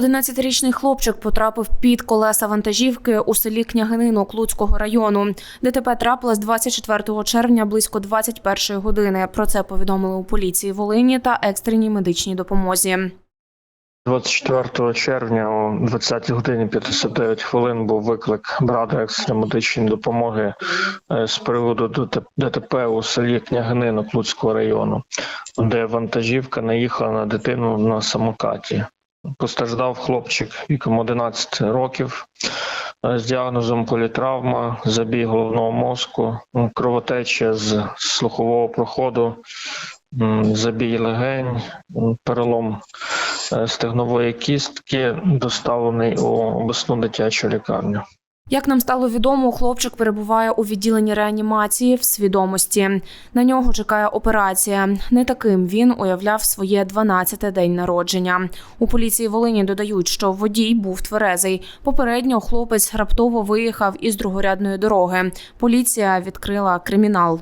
11-річний хлопчик потрапив під колеса вантажівки у селі Княгининок Луцького району. ДТП трапилось 24 червня близько 21 години. Про це повідомили у поліції Волині та екстреній медичній допомозі. 24 червня о 20 годині 59 хвилин був виклик брати екстреної медичної допомоги е, з приводу ДТ- ДТП у селі Княгининок Луцького району, де вантажівка наїхала на дитину на самокаті. Постраждав хлопчик віком 11 років е, з діагнозом політравма, забій головного мозку, кровотеча з слухового проходу, забій легень, перелом е, стегнової кістки, доставлений у обласну дитячу лікарню. Як нам стало відомо, хлопчик перебуває у відділенні реанімації в свідомості. На нього чекає операція. Не таким він уявляв своє 12-те день народження. У поліції Волині додають, що водій був тверезий. Попередньо хлопець раптово виїхав із другорядної дороги. Поліція відкрила кримінал.